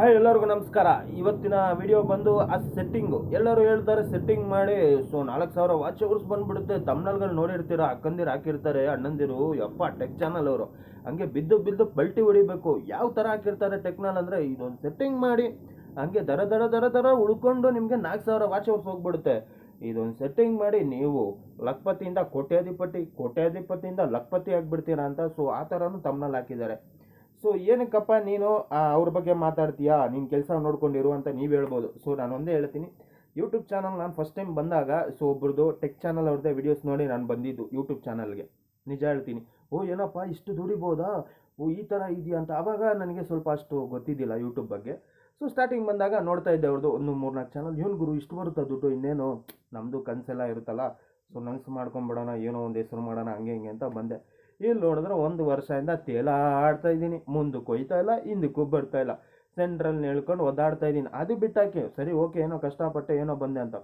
Hi ಎಲ್ಲರಿಗೂ ನಮಸ್ಕಾರ. ಇವತ್ತಿನ ವಿಡಿಯೋ ಬಂದು ಆ ಸೆಟ್ಟಿಂಗು ಎಲ್ಲರೂ ಹೇಳ್ತಾರೆ ಸೆಟ್ಟಿಂಗ್ ಮಾಡಿ. ಸೊ ನಾಲ್ಕು ಸಾವಿರ ವಾಚ್ ಅವರ್ಸ್ ಬಂದ್ಬಿಡುತ್ತೆ. ತಮ್ನಲ್ಗಳು ನೋಡಿರ್ತೀರ? ಅಕ್ಕಂದಿರು ಹಾಕಿರ್ತಾರೆ, ಅಣ್ಣಂದಿರು. ಯಪ್ಪ ಟೆಕ್ ಚಾನಲ್ ಅವರು. ಹಂಗೆ ಬಿದ್ದು ಬಿದ್ದು ಬಲ್ಟಿ ಹೊಡಿಬೇಕು. ಯಾವ ಥರ ಹಾಕಿರ್ತಾರೆ ಟೆಕ್ನಾಲ್ ಅಂದರೆ ಇದೊಂದು ಸೆಟ್ಟಿಂಗ್ ಮಾಡಿ. ಹಂಗೆ ದರ ದರ ದರ ದರ ಉಳ್ಕೊಂಡು ನಿಮಗೆ ನಾಲ್ಕು ಸಾವಿರ ವಾಚ್ ಅವರ್ಸ್ ಹೋಗ್ಬಿಡುತ್ತೆ. ಇದೊಂದು ಸೆಟ್ಟಿಂಗ್ ಮಾಡಿ ನೀವು ಲಕ್ಪತಿಯಿಂದ ಕೋಟ್ಯಾಧಿಪತಿ, ಕೋಟ್ಯಾಧಿಪತಿಯಿಂದ ಲಕ್ಪತಿ ಆಗಿಬಿಡ್ತೀರಾ ಅಂತ. ಸೊ ಆ ಥರನೂ ತಮ್ಮನಲ್ಲಿ ಹಾಕಿದ್ದಾರೆ. ಸೊ ಏನಕ್ಕಪ್ಪ ನೀನು ಅವ್ರ ಬಗ್ಗೆ ಮಾತಾಡ್ತೀಯಾ? ನಿನ್ನ ಕೆಲಸ ನೋಡ್ಕೊಂಡಿರು ಅಂತ ನೀವು ಹೇಳ್ಬೋದು. ಸೊ ನಾನು ಒಂದೇ ಹೇಳ್ತೀನಿ. ಯೂಟ್ಯೂಬ್ ಚಾನಲ್ ನಾನು ಫಸ್ಟ್ ಟೈಮ್ ಬಂದಾಗ ಸೊ ಒಬ್ರದ್ದು ಟೆಕ್ ಚಾನಲ್ ಅವ್ರದ್ದೇ ವಿಡಿಯೋಸ್ ನೋಡಿ ನಾನು ಬಂದಿದ್ದು ಯೂಟ್ಯೂಬ್ ಚಾನಲ್ಗೆ ನಿಜ ಹೇಳ್ತೀನಿ. ಓ, ಏನಪ್ಪ, ಇಷ್ಟು ದುಡಿಬೋದಾ? ಓ, ಈ ಥರ ಇದೆಯಾ ಅಂತ. ಆವಾಗ ನನಗೆ ಸ್ವಲ್ಪ ಅಷ್ಟು ಗೊತ್ತಿದ್ದಿಲ್ಲ ಯೂಟ್ಯೂಬ್ ಬಗ್ಗೆ. ಸೊ ಸ್ಟಾರ್ಟಿಂಗ್ ಬಂದಾಗ ನೋಡ್ತಾ ಇದ್ದೆ ಅವ್ರದ್ದು ಒಂದು ಮೂರ್ನಾಲ್ಕು ಚಾನಲ್ ಏನು ಗುರು, ಇಷ್ಟು ಬರುತ್ತಾ ದುಡ್ಡು? ಇನ್ನೇನು? ನಮ್ಮದು ಕನಸೆಲ್ಲ ಇರುತ್ತಲ್ಲ. ಸೊ ನನಸು ಮಾಡ್ಕೊಂಬಿಡೋಣ, ಏನೋ ಒಂದು ಹೆಸರು ಮಾಡೋಣ, ಹಂಗೆ ಹಿಂಗೆ ಅಂತ ಬಂದೆ. ಇಲ್ಲಿ ನೋಡಿದ್ರೆ ಒಂದು ವರ್ಷದಿಂದ ತೇಲಾಡ್ತಾ ಇದ್ದೀನಿ, ಮುಂದೆ ಹೋಯ್ತಾ ಇಲ್ಲ, ಹಿಂದಕ್ಕೂ ಬರ್ತಾ ಇಲ್ಲ. ಸೆಂಟ್ರಲ್ಲಿ ಹೇಳ್ಕೊಂಡು ಒದ್ದಾಡ್ತಾ ಇದ್ದೀನಿ. ಅದು ಬಿಟ್ಟಾಕೆ, ಸರಿ, ಓಕೆ, ಏನೋ ಕಷ್ಟಪಟ್ಟೆ ಏನೋ ಬಂದೆ ಅಂತ.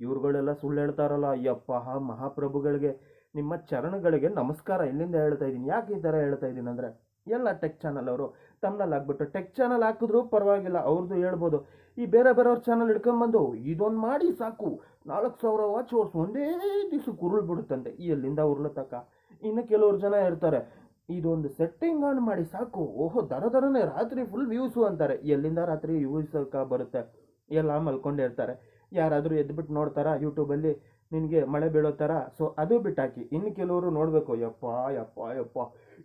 ಇವ್ರುಗಳೆಲ್ಲ ಸುಳ್ಳು ಹೇಳ್ತಾರಲ್ಲ ಅಯ್ಯಪ್ಪ ಮಹಾಪ್ರಭುಗಳಿಗೆ, ನಿಮ್ಮ ಚರಣಗಳಿಗೆ ನಮಸ್ಕಾರ ಇಲ್ಲಿಂದ ಹೇಳ್ತಾ ಇದ್ದೀನಿ. ಯಾಕೆ ಈ ಥರ ಹೇಳ್ತಾ ಇದ್ದೀನಿ ಅಂದರೆ, ಎಲ್ಲ ಟೆಕ್ ಚಾನಲ್ ಅವರು ತಮ್ಮನಲ್ಲಿ ಹಾಕ್ಬಿಟ್ಟು ಟೆಕ್ ಚಾನಲ್ ಹಾಕಿದ್ರು ಪರವಾಗಿಲ್ಲ, ಅವ್ರದ್ದು ಹೇಳ್ಬೋದು. ಈ ಬೇರೆ ಬೇರೆಯವ್ರ ಚಾನಲ್ ಹಿಡ್ಕೊಂಬಂದು ಇದೊಂದು ಮಾಡಿ ಸಾಕು. ನಾಲ್ಕು ಸಾವಿರ ವಾಚ್ ವರ್ಷ ಒಂದೇ ದಿವ್ಸಕ್ಕೆ ಉರುಳು ಬಿಡುತ್ತಂತೆ ಈ ಎಲ್ಲಿಂದ ಉರುಳತಕ್ಕ. ಇನ್ನು ಕೆಲವ್ರು ಜನ ಇರ್ತಾರೆ. ಇದೊಂದು ಸೆಟ್ಟಿಂಗ್ ಆನ್ ಮಾಡಿ ಸಾಕು. ಓಹೋ ದರ ದರನೇ ರಾತ್ರಿ ಫುಲ್ ವ್ಯೂಸು ಅಂತಾರೆ. ಎಲ್ಲಿಂದ ರಾತ್ರಿ ವ್ಯೂಸಕ್ಕ ಬರುತ್ತೆ? ಎಲ್ಲ ಮಲ್ಕೊಂಡಿರ್ತಾರೆ. ಯಾರಾದರೂ ಎದ್ಬಿಟ್ಟು ನೋಡ್ತಾರಾ ಯೂಟ್ಯೂಬಲ್ಲಿ ನಿನಗೆ ಮಳೆ ಬೀಳೋ ಥರ ಸೊ ಅದು ಬಿಟ್ಟಾಕಿ. ಇನ್ನು ಕೆಲವರು ನೋಡಬೇಕು, ಯಪ್ಪ ಯಪ್ಪ ಯಪ್ಪ.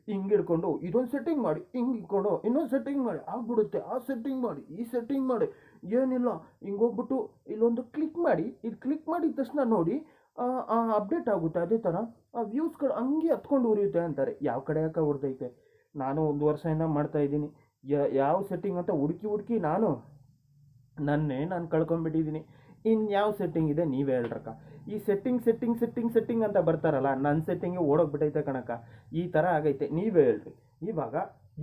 ಹಿಂಗೆ ಹಿಡ್ಕೊಂಡು ಇದೊಂದು ಸೆಟ್ಟಿಂಗ್ ಮಾಡಿ, ಹಿಂಗೆ ಇಟ್ಕೊಂಡು ಇನ್ನೊಂದು ಸೆಟ್ಟಿಂಗ್ ಮಾಡಿ. ಆಗ್ಬಿಡುತ್ತೆ ಆ ಸೆಟ್ಟಿಂಗ್ ಮಾಡಿ, ಈ ಸೆಟ್ಟಿಂಗ್ ಮಾಡಿ. ಏನಿಲ್ಲ, ಹಿಂಗೆ ಹೋಗ್ಬಿಟ್ಟು ಇಲ್ಲೊಂದು ಕ್ಲಿಕ್ ಮಾಡಿ. ಇದು ಕ್ಲಿಕ್ ಮಾಡಿದ ತಕ್ಷಣ ನೋಡಿ ಅಪ್ಡೇಟ್ ಆಗುತ್ತೆ ಅದೇ ಥರ ಆ ವ್ಯೂಸ್ಗಳು ಹಂಗೆ ಹತ್ಕೊಂಡು ಉರಿಯುತ್ತೆ ಅಂತಾರೆ. ಯಾವ ಕಡೆ ಯಾಕೆ ಉರಿದೈತೆ? ನಾನು ಒಂದು ವರ್ಷದಿಂದ ಮಾಡ್ತಾ ಇದ್ದೀನಿ. ಯಾವ ಸೆಟ್ಟಿಂಗ್ ಅಂತ ಹುಡುಕಿ ಹುಡುಕಿ ನಾನು ನನ್ನೇ ನಾನು ಕಳ್ಕೊಂಡ್ಬಿಟ್ಟಿದ್ದೀನಿ. ಇನ್ನು ಯಾವ ಸೆಟ್ಟಿಂಗ್ ಇದೆ ನೀವೇ ಹೇಳ್ರಕ್ಕ. ಈ ಸೆಟ್ಟಿಂಗ್ ಸೆಟ್ಟಿಂಗ್ ಸೆಟ್ಟಿಂಗ್ ಸೆಟ್ಟಿಂಗ್ ಅಂತ ಬರ್ತಾರಲ್ಲ ನನ್ನ ಸೆಟ್ಟಿಂಗ್ ಓಡೋಗ್ಬಿಟ್ಟೈತೆ ಕಣಕ್ಕ. ಈ ಥರ ಆಗೈತೆ. ನೀವೇ ಹೇಳ್ರಿ. ಇವಾಗ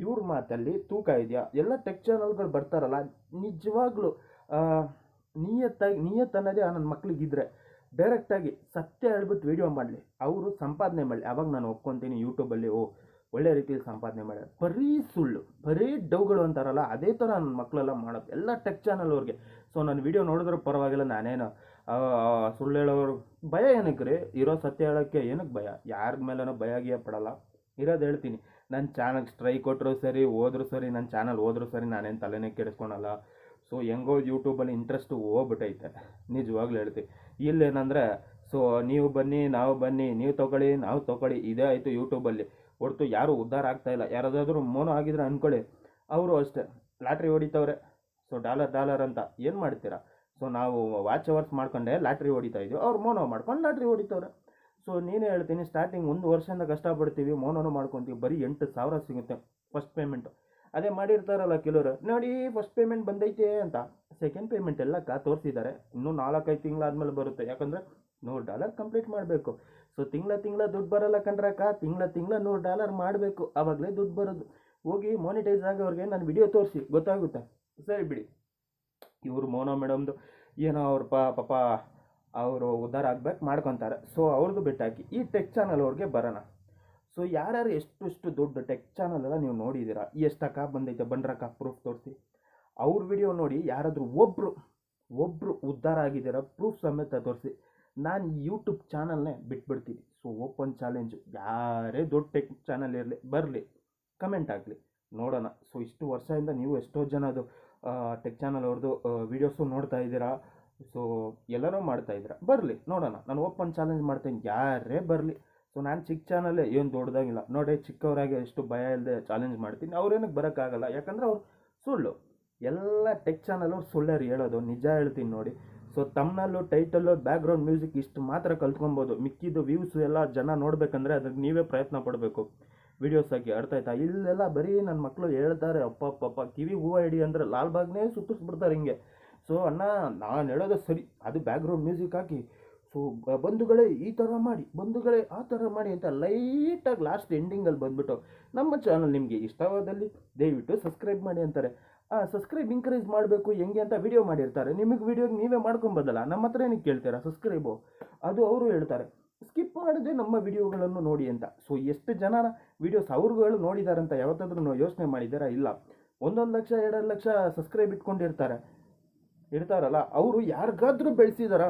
ಇವ್ರ ಮಾತಲ್ಲಿ ತೂಕ ಇದೆಯಾ? ಎಲ್ಲ ಟೆಕ್ ಚಾನಲ್ಗಳು ಬರ್ತಾರಲ್ಲ, ನಿಜವಾಗ್ಲೂ ನಿಯತ್ತಾಗಿ ನಿಯತ್ ಅನ್ನೋದೇ ನನ್ನ ಮಕ್ಳಿಗಿದ್ರೆ ಡೈರೆಕ್ಟಾಗಿ ಸತ್ಯ ಹೇಳ್ಬಿಟ್ಟು ವೀಡಿಯೋ ಮಾಡಲಿ. ಅವರು ಸಂಪಾದನೆ ಮಾಡಲಿ. ಅವಾಗ ನಾನು ಒಪ್ಕೊತೀನಿ ಯೂಟ್ಯೂಬಲ್ಲಿ ಓ, ಒಳ್ಳೆ ರೀತಿಯಲ್ಲಿ ಸಂಪಾದನೆ ಮಾಡ್ಯಾರ. ಬರೀ ಸುಳ್ಳು, ಬರೀ ಡೌಗಳು ಅಂತಾರಲ್ಲ, ಅದೇ ಥರ ನನ್ನ ಮಕ್ಕಳೆಲ್ಲ ಮಾಡೋದು. ಎಲ್ಲ ಟೆಕ್ ಚಾನಲ್ ಅವ್ರಿಗೆ. ಸೊ ನಾನು ವೀಡಿಯೋ ನೋಡಿದ್ರೆ ಪರವಾಗಿಲ್ಲ, ನಾನೇನು ಸುಳ್ಳು ಹೇಳೋರು. ಭಯ ಏನಕ್ಕೆ ರೀ? ಇರೋ ಸತ್ಯ ಹೇಳೋಕ್ಕೆ ಏನಕ್ಕೆ ಭಯ? ಯಾರ ಮೇಲೂ ಭಯ ಆಗಿಯೇ ಪಡಲ್ಲ. ಇರೋದು ಹೇಳ್ತೀನಿ. ನನ್ನ ಚಾನಲ್ ಸ್ಟ್ರೈಕ್ ಕೊಟ್ಟರು ಸರಿ, ಹೋದ್ರು ಸರಿ ನನ್ನ ಚಾನಲ್ ಹೋದ್ರು ಸರಿ, ನಾನೇನು ತಲೆನೇ ಕೆಡಿಸ್ಕೊಳಲ್ಲ. ಸೊ ಹೆಂಗೋ ಯೂಟ್ಯೂಬಲ್ಲಿ ಇಂಟ್ರೆಸ್ಟು ಹೋಗ್ಬಿಟ್ಟೈತೆ ನಿಜವಾಗ್ಲೂ ಹೇಳ್ತೀನಿ. ಇಲ್ಲೇನಂದರೆ, ಸೊ, ನೀವು ಬನ್ನಿ, ನಾವು ಬನ್ನಿ, ನೀವು ತಗೊಳ್ಳಿ, ನಾವು ತಗೊಳ್ಳಿ. ಇದೇ ಆಯಿತು ಯೂಟ್ಯೂಬಲ್ಲಿ ಹೊರತು ಯಾರೂ ಉದ್ಧಾರ ಆಗ್ತಾ ಇಲ್ಲ. ಯಾರಾದರೂ ಮೋನೋ ಆಗಿದ್ರೆ ಅಂದ್ಕೊಳ್ಳಿ ಅವರು ಅಷ್ಟೇ. ಲಾಟ್ರಿ ಹೊಡಿತವ್ರೆ. ಸೊ, ಡಾಲರ್ ಡಾಲರ್ ಅಂತ. ಏನು ಮಾಡ್ತೀರಾ? ಸೊ, ನಾವು ವಾಚ್ ಅವರ್ಸ್ ಮಾಡ್ಕೊಂಡೆ ಲಾಟ್ರಿ ಹೊಡಿತಾ ಇದ್ದೀವಿ ಅವ್ರು ಮೋನೋ ಮಾಡ್ಕೊಂಡು ಲಾಟ್ರಿ ಹೊಡಿತವ್ರೆ. ಸೊ, ನೀನೇ ಹೇಳ್ತೀನಿ ಸ್ಟಾರ್ಟಿಂಗ್ ಒಂದು ವರ್ಷದಿಂದ ಕಷ್ಟಪಡ್ತೀವಿ, ಮೋನೋನು ಮಾಡ್ಕೊತೀವಿ. ಬರೀ ಎಂಟು ಸಾವಿರ ಸಿಗುತ್ತೆ ಫಸ್ಟ್ ಪೇಮೆಂಟು ಅದೇ ಮಾಡಿರ್ತಾರಲ್ಲ ಕೆಲವರು. ನೋಡಿ ಫಸ್ಟ್ ಪೇಮೆಂಟ್ ಬಂದೈತೆ ಅಂತ. ಸೆಕೆಂಡ್ ಪೇಮೆಂಟ್ ಎಲ್ಲ ಕಾ ತೋರಿಸಿದ್ದಾರೆ ಇನ್ನೂ ನಾಲ್ಕೈದು ತಿಂಗಳಾದ್ಮೇಲೆ ಬರುತ್ತೆ. ಯಾಕಂದರೆ ನೂರು ಡಾಲರ್ ಕಂಪ್ಲೀಟ್ ಮಾಡಬೇಕು. ಸೊ ತಿಂಗಳ ತಿಂಗಳ ದುಡ್ಡು ಬರಲ್ಲ ಕಣ್ರಕ್ಕ ತಿಂಗಳ ತಿಂಗಳ ನೂರು ಡಾಲರ್ ಮಾಡಬೇಕು. ಆವಾಗಲೇ ದುಡ್ಡು ಬರೋದು. ಹೋಗಿ ಮಾನಿಟೈಸ್ ಆಗೋರಿಗೆ ನಾನು ವಿಡಿಯೋ ತೋರಿಸಿ. ಗೊತ್ತಾಗುತ್ತೆ? ಸರಿ ಬಿಡಿ. ಇವರು ಮೋನೋ ಮೇಡಮ್ದು. ಏನೋ ಅವ್ರ ಪಾಪ ಅವರು ಉದ್ಧಾರ ಆಗ್ಬೇಕು ಮಾಡ್ಕೊತಾರೆ. ಸೊ ಅವ್ರದ್ದು ಬಿಟ್ಟಾಕಿ. ಈ ಟೆಕ್ ಚಾನಲ್ ಅವ್ರಿಗೆ ಬರೋಣ. ಸೊ ಯಾರ್ಯಾರು ಎಷ್ಟು ಎಷ್ಟು ದೊಡ್ಡ ಟೆಕ್ ಚಾನಲ್ ಎಲ್ಲ ನೀವು ನೋಡಿದ್ದೀರಾ? ಎಷ್ಟಕ್ಕ ಬಂದೈತೆ? ಬಂಡ್ರಕ್ಕ ಪ್ರೂಫ್ ತೋರಿಸಿ. ಅವ್ರ ವಿಡಿಯೋ ನೋಡಿ ಯಾರಾದರೂ ಒಬ್ಬರು ಒಬ್ಬರು ಉದ್ಧಾರ ಆಗಿದ್ದೀರಾ? ಪ್ರೂಫ್ ಸಮೇತ ತೋರಿಸಿ. ನಾನು ಯೂಟ್ಯೂಬ್ ಚಾನಲ್ನೇ ಬಿಟ್ಬಿಡ್ತೀನಿ. ಸೊ ಓಪನ್ ಚಾಲೆಂಜು ಯಾರೇ ದೊಡ್ಡ ಟೆಕ್ ಚಾನಲ್ ಇರಲಿ, ಬರಲಿ ಕಮೆಂಟ್ ಆಗಲಿ ನೋಡೋಣ. ಸೊ ಇಷ್ಟು ವರ್ಷದಿಂದ ನೀವು ಎಷ್ಟೋ ಜನ ಅದು ಟೆಕ್ ಚಾನಲ್ ಅವ್ರದ್ದು ವೀಡಿಯೋಸು ನೋಡ್ತಾ ಇದ್ದೀರಾ? ಸೊ ಎಲ್ಲರೂ ಮಾಡ್ತಾ ಇದ್ದೀರಾ? ಬರಲಿ, ನೋಡೋಣ. ನಾನು ಓಪನ್ ಚಾಲೆಂಜ್ ಮಾಡ್ತೀನಿ. ಯಾರೇ ಬರಲಿ. ಸೊ ನಾನು ಚಿಕ್ಕ ಚಾನಲ್ಲೇ ಏನು ದೊಡ್ಡದಾಗಿಲ್ಲ. ನೋಡಿ, ಚಿಕ್ಕವರಾಗಿ ಎಷ್ಟು ಭಯ ಇಲ್ಲದೆ ಚಾಲೆಂಜ್ ಮಾಡ್ತೀನಿ. ಅವ್ರೇನಕ್ಕೆ ಬರೋಕ್ಕಾಗಲ್ಲ ಯಾಕಂದರೆ ಅವ್ರು ಸುಳ್ಳು. ಎಲ್ಲ ಟೆಕ್ ಚಾನಲ್ ಅವ್ರು ಸುಳ್ಳರು ಹೇಳೋದು. ನಿಜ ಹೇಳ್ತೀನಿ ನೋಡಿ. ಸೊ ತಮ್ಮನಲ್ಲೂ ಟೈಟಲ್ಲು ಬ್ಯಾಕ್ಗ್ರೌಂಡ್ ಮ್ಯೂಸಿಕ್ ಇಷ್ಟು ಮಾತ್ರ ಕಲ್ತ್ಕೊಬೋದು. ಮಿಕ್ಕಿದ್ದು ವ್ಯೂಸ್ ಎಲ್ಲ ಜನ ನೋಡಬೇಕಂದ್ರೆ ಅದಕ್ಕೆ ನೀವೇ ಪ್ರಯತ್ನ ಪಡಬೇಕು. ವೀಡಿಯೋಸ್ ಹಾಕಿ ಆಯ್ತಾ? ಇಲ್ಲೆಲ್ಲ ಬರೀ ನನ್ನ ಮಕ್ಕಳು ಹೇಳ್ತಾರೆ, ಅಪ್ಪ ಅಪ್ಪ ಕಿವಿ ಹೂವು ಹಿಡಿ ಅಂದರೆ ಲಾಲ್ಬಾಗ್ನೇ ಸುತ್ತಿಸ್ಬಿಡ್ತಾರೆ ಹಿಂಗೆ. ಸೊ ಅಣ್ಣ, ನಾನು ಹೇಳೋದು ಸರಿ. ಅದು ಬ್ಯಾಕ್ಗ್ರೌಂಡ್ ಮ್ಯೂಸಿಕ್ ಹಾಕಿ ಸೊ ಬಂಧುಗಳೇ ಈ ಥರ ಮಾಡಿ, ಬಂಧುಗಳೇ ಆ ಥರ ಮಾಡಿ ಅಂತ ಲೈಟಾಗಿ ಲಾಸ್ಟ್ ಎಂಡಿಂಗಲ್ಲಿ ಬಂದ್ಬಿಟ್ಟು ನಮ್ಮ ಚಾನಲ್ ನಿಮಗೆ ಇಷ್ಟವಾದಲ್ಲಿ ದಯವಿಟ್ಟು ಸಬ್ಸ್ಕ್ರೈಬ್ ಮಾಡಿ ಅಂತಾರೆ. ಆ ಸಬ್ಸ್ಕ್ರೈಬ್ ಇನ್ಕ್ರೀಸ್ ಮಾಡಬೇಕು, ಹೆಂಗೆ ಅಂತ ವಿಡಿಯೋ ಮಾಡಿರ್ತಾರೆ. ನಿಮಗೆ ವಿಡಿಯೋಗೆ ನೀವೇ ಮಾಡ್ಕೊಂಬೋದಲ್ಲ ನಮ್ಮ ಹತ್ರ ಏನಕ್ಕೆ ಕೇಳ್ತೀರಾ? ಸಬ್ಸ್ಕ್ರೈಬು ಅದು ಅವರು ಹೇಳ್ತಾರೆ. ಸ್ಕಿಪ್ ಮಾಡದೆ ನಮ್ಮ ವಿಡಿಯೋಗಳನ್ನು ನೋಡಿ ಅಂತ. ಸೊ ಎಷ್ಟು ಜನ ವಿಡಿಯೋಸ್ ಅವ್ರುಗಳು ನೋಡಿದ್ದಾರೆ ಅಂತ ಯಾವತ್ತಾದ್ರೂ ಯೋಚನೆ ಮಾಡಿದ್ದಾರಾ ಇಲ್ಲ. ಒಂದೊಂದು ಲಕ್ಷ, ಎರಡು ಲಕ್ಷ ಸಬ್ಸ್ಕ್ರೈಬ್ ಇಟ್ಕೊಂಡಿರ್ತಾರೆ. ಇರ್ತಾರಲ್ಲ, ಅವರು ಯಾರಿಗಾದ್ರೂ ಬೆಳೆಸಿದಾರ?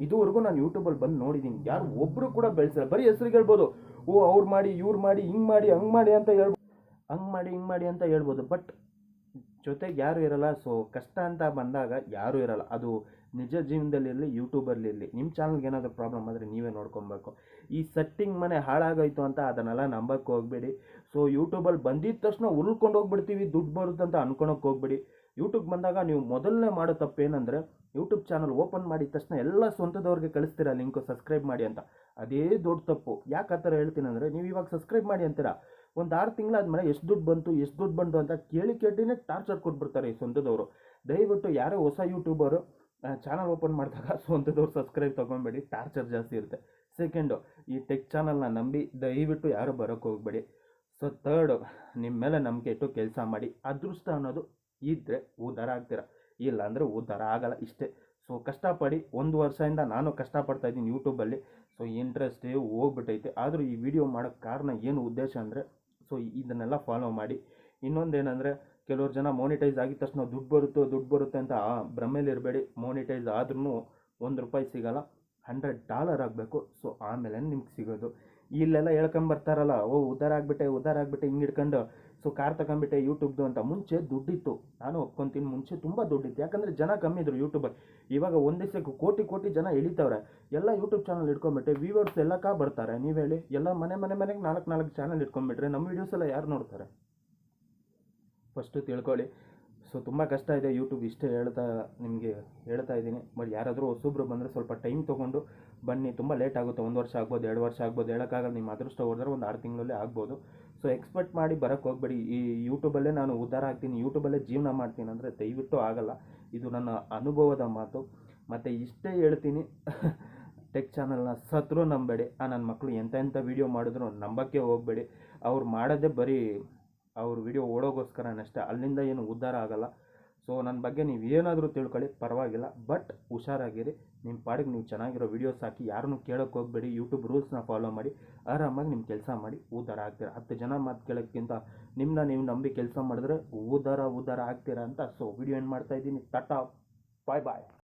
ಇದುವರೆಗೂ ನಾನು ಯೂಟ್ಯೂಬಲ್ಲಿ ಬಂದು ನೋಡಿದ್ದೀನಿ. ಯಾರು ಒಬ್ಬರು ಕೂಡ ಬೆಳೆಸಿಲ್ಲ. ಬರೀ ಹೆಸ್ರಿಗೆ ಹೇಳ್ಬೋದು. ಓ, ಅವ್ರು ಮಾಡಿ, ಇವ್ರು ಮಾಡಿ, ಹಿಂಗೆ ಮಾಡಿ, ಹಂಗೆ ಮಾಡಿ ಅಂತ ಹೇಳ್ಬೋದು ಹಂಗೆ ಮಾಡಿ, ಹಿಂಗೆ ಮಾಡಿ ಅಂತ ಹೇಳ್ಬೋದು. ಬಟ್ ಜೊತೆಗೆ ಯಾರು ಇರಲ್ಲ. ಸೊ, ಕಷ್ಟ ಅಂತ ಬಂದಾಗ ಯಾರೂ ಇರಲ್ಲ. ಅದು ನಿಜ ಜೀವನದಲ್ಲಿ ಯೂಟ್ಯೂಬಲ್ಲಿರಲಿ ನಿಮ್ಮ ಚಾನಲ್ಗೆ ಏನಾದರೂ ಪ್ರಾಬ್ಲಮ್ ಆದರೆ ನೀವೇ ನೋಡ್ಕೊಬೇಕು. ಈ ಸೆಟ್ಟಿಂಗ್ ಮನೆ ಹಾಳಾಗೋಯ್ತು ಅಂತ ಅದನ್ನೆಲ್ಲ ನಂಬಕ್ಕೆ ಹೋಗ್ಬೇಡಿ. ಸೊ, ಯೂಟ್ಯೂಬಲ್ಲಿ ಬಂದಿದ್ದ ತಕ್ಷಣ ಉಳ್ಕೊಂಡು ಹೋಗ್ಬಿಡ್ತೀವಿ ದುಡ್ಡು ಬರುತ್ತೆ ಅಂತ ಅನ್ಕೊಳಕ್ಕೆ ಹೋಗ್ಬೇಡಿ. ಯೂಟ್ಯೂಬ್ ಬಂದಾಗ ನೀವು ಮೊದಲನೇ ಮಾಡೋ ತಪ್ಪೇನೆಂದರೆ ಯೂಟ್ಯೂಬ್ ಚಾನಲ್ ಓಪನ್ ಮಾಡಿದ ತಕ್ಷಣ ಎಲ್ಲ ಸ್ವಂತದವ್ರಿಗೆ ಕಳಿಸ್ತೀರಾ ಲಿಂಕು ಸಬ್ಸ್ಕ್ರೈಬ್ ಮಾಡಿ ಅಂತ. ಅದೇ ದೊಡ್ಡ ತಪ್ಪು. ಯಾಕೆ ಆ ಥರ ಹೇಳ್ತೀನಿ ಅಂದರೆ, ನೀವು ಇವಾಗ ಸಬ್ಸ್ಕ್ರೈಬ್ ಮಾಡಿ ಅಂತೀರಾ? ಒಂದು ಆರು ತಿಂಗಳಾದ್ಮೇಲೆ ಎಷ್ಟು ದುಡ್ಡು ಬಂತು, ಎಷ್ಟು ದುಡ್ಡು ಬಂತು ಅಂತ ಕೇಳಿ ಕೇಳಿನೇ ಟಾರ್ಚರ್ ಕೊಟ್ಬಿಡ್ತಾರೆ ಈ ಸ್ವಂತದವರು. ದಯವಿಟ್ಟು ಯಾರೋ ಹೊಸ ಯೂಟ್ಯೂಬರು ಚಾನಲ್ ಓಪನ್ ಮಾಡಿದಾಗ ಸ್ವಂತದವ್ರು ಸಬ್ಸ್ಕ್ರೈಬ್ ತೊಗೊಬೇಡಿ ಟಾರ್ಚರ್ ಜಾಸ್ತಿ ಇರುತ್ತೆ. ಸೆಕೆಂಡು ಈ ಟೆಕ್ ಚಾನಲ್ನ ನಂಬಿ ದಯವಿಟ್ಟು ಯಾರು ಬರೋಕ್ಕೆ ಹೋಗಬೇಡಿ. ಸೊ ತರ್ಡು ನಿಮ್ಮ ಮೇಲೆ ನಂಬಿಕೆ ಇಟ್ಟು ಕೆಲಸ ಮಾಡಿ. ಅದೃಷ್ಟ ಅನ್ನೋದು ಇದ್ದರೆ ಉದ್ಧಾರ ಆಗ್ತೀರ? ಇಲ್ಲ ಅಂದರೆ ಉದ್ಧಾರ ಆಗಲ್ಲ ಇಷ್ಟೇ. ಸೊ ಕಷ್ಟಪಡಿ ಒಂದು ವರ್ಷದಿಂದ ನಾನು ಕಷ್ಟಪಡ್ತಾ ಇದ್ದೀನಿ ಯೂಟ್ಯೂಬಲ್ಲಿ ಸೊ ಇಂಟ್ರೆಸ್ಟೇ ಹೋಗ್ಬಿಟ್ಟೈತೆ. ಆದರೂ ಈ ವಿಡಿಯೋ ಮಾಡೋಕ್ಕೆ ಕಾರಣ ಏನು ಉದ್ದೇಶ ಅಂದರೆ ಸೊ ಇದನ್ನೆಲ್ಲ ಫಾಲೋ ಮಾಡಿ. ಇನ್ನೊಂದೇನೆಂದರೆ, ಕೆಲವ್ರು ಜನ ಮೋನಿಟೈಸ್ ಆಗಿದ ತಕ್ಷಣ ದುಡ್ಡು ಬರುತ್ತೋ, ದುಡ್ಡು ಬರುತ್ತೆ ಅಂತ, ಆ, ಭ್ರಮೇಲಿ ಇರಬೇಡಿ. ಮೋನಿಟೈಸ್ ಆದ್ರೂ ಒಂದು ರೂಪಾಯಿ ಸಿಗಲ್ಲ. ಹಂಡ್ರೆಡ್ ಡಾಲರ್ ಆಗಬೇಕು. ಸೊ ಆಮೇಲೆ ನಿಮ್ಗೆ ಸಿಗೋದು. ಇಲ್ಲೆಲ್ಲ ಹೇಳ್ಕೊಂಬರ್ತಾರಲ್ಲ ಓ, ಉದ್ದಾರ ಆಗಿಬಿಟ್ಟೆ ಉದ್ದಾರ ಆಗಿಬಿಟ್ಟೆ, ಹಿಂಗೆ ಹಿಡ್ಕೊಂಡು ಸೊ ಕಾರ್ ತಗೊಂಬಿಟ್ಟೆ ಯೂಟ್ಯೂಬ್ದು ಅಂತ. ಮುಂಚೆ ದುಡ್ಡಿತ್ತು. ನಾನು ಒಪ್ಕೊತೀನಿ. ಮುಂಚೆ ತುಂಬ ದುಡ್ಡಿತ್ತು. ಯಾಕಂದರೆ ಜನ ಕಮ್ಮಿ ಇದ್ರು ಯೂಟ್ಯೂಬಲ್ಲಿ ಇವಾಗ ಒಂದು ದಿವಸಕ್ಕೆ ಕೋಟಿ ಕೋಟಿ ಜನ ಎಳಿತವ್ರೆ. ಎಲ್ಲ ಯೂಟ್ಯೂಬ್ ಚಾನಲ್ ಇಟ್ಕೊಂಬಿಟ್ಟೆ ವ್ಯೂವರ್ಸ್ ಎಲ್ಲ ಕಾ ಬರ್ತಾರೆ. ನೀವು ಹೇಳಿ. ಎಲ್ಲ ಮನೆ ಮನೆ, ಮನೆಗೆ ನಾಲ್ಕು ನಾಲ್ಕು ಚಾನಲ್ ಇಟ್ಕೊಂಡ್ಬಿಟ್ರೆ ನಮ್ಮ ವೀಡಿಯೋಸ್ ಎಲ್ಲ ಯಾರು ನೋಡ್ತಾರೆ? ಫಸ್ಟು ತಿಳ್ಕೊಳ್ಳಿ. ಸೊ ತುಂಬ ಕಷ್ಟ ಇದೆ ಯೂಟ್ಯೂಬ್ ಇಷ್ಟೇ ಹೇಳ್ತಾ ನಿಮಗೆ ಹೇಳ್ತಾ ಇದ್ದೀನಿ. ಬಟ್ ಯಾರಾದರೂ ಹೊಸೊಬ್ರು ಬಂದರೆ ಸ್ವಲ್ಪ ಟೈಮ್ ತೊಗೊಂಡು ಬನ್ನಿ. ತುಂಬ ಲೇಟ್ ಆಗುತ್ತೆ. ಒಂದು ವರ್ಷ ಆಗ್ಬೋದು, ಎರಡು ವರ್ಷ ಆಗ್ಬೋದು. ಹೇಳೋಕ್ಕಾಗಲ್ಲ. ನಿಮ್ಮ ಅದೃಷ್ಟ ಹೋದ್ರೆ ಒಂದು ಆರು ತಿಂಗಳಲ್ಲಿ ಆಗ್ಬೋದು. ಸೊ ಎಕ್ಸ್ಪೆಕ್ಟ್ ಮಾಡಿ ಬರೋಕ್ಕೆ ಹೋಗಬೇಡಿ. ಈ ಯೂಟ್ಯೂಬಲ್ಲೇ ನಾನು ಉದ್ಧಾರ ಆಗ್ತೀನಿ ಯೂಟ್ಯೂಬಲ್ಲೇ ಜೀವನ ಮಾಡ್ತೀನಿ ಅಂದರೆ ದಯವಿಟ್ಟು ಆಗಲ್ಲ. ಇದು ನನ್ನ ಅನುಭವದ ಮಾತು. ಮತ್ತು ಇಷ್ಟೇ ಹೇಳ್ತೀನಿ ಟೆಕ್ ಚಾನಲ್ನ ಸತ್ರು ನಂಬೇಡಿ. ಆ ನನ್ನ ಮಕ್ಕಳು ಎಂಥ ಎಂಥ ವೀಡಿಯೋ ಮಾಡಿದ್ರು ನಂಬಕ್ಕೆ ಹೋಗಬೇಡಿ. ಅವ್ರು ಮಾಡೋದೇ ಬರೀ ಅವ್ರ ವಿಡಿಯೋ ಓಡೋಗೋಸ್ಕರನಷ್ಟೇ ಅಲ್ಲಿಂದ ಏನು ಉದ್ಧಾರ ಆಗಲ್ಲ. ಸೊ ನನ್ನ ಬಗ್ಗೆ ನೀವು ಏನಾದರೂ ತಿಳ್ಕೊಳ್ಳಿ, ಪರವಾಗಿಲ್ಲ. ಬಟ್ ಹುಷಾರಾಗಿರಿ. ನಿಮ್ಮ ಪಾಡಿಗೆ ನೀವು ಚೆನ್ನಾಗಿರೋ ವೀಡಿಯೋಸ್ ಹಾಕಿ, ಯಾರನ್ನೂ ಕೇಳೋಕ್ಕೆ ಹೋಗಬೇಡಿ. ಯೂಟ್ಯೂಬ್ ರೂಲ್ಸ್ನ ಫಾಲೋ ಮಾಡಿ. ಆರಾಮಾಗಿ ನಿಮ್ಮ ಕೆಲಸ ಮಾಡಿ. ಉದ್ದಾರ ಆಗ್ತೀರ? ಹತ್ತು ಜನ ಮಾತು ಕೇಳೋಕ್ಕಿಂತ ನಿಮ್ಮನ್ನ ನೀವು ನಂಬಿ ಕೆಲಸ ಮಾಡಿದ್ರೆ ಉದ್ದಾರ ಉದ್ದಾರ ಆಗ್ತೀರಾ ಅಂತ. ಸೊ ವಿಡಿಯೋ ಏನು ಮಾಡ್ತಾ ಇದ್ದೀನಿ. ಟಾಟಾ ಬಾಯ್ ಬಾಯ್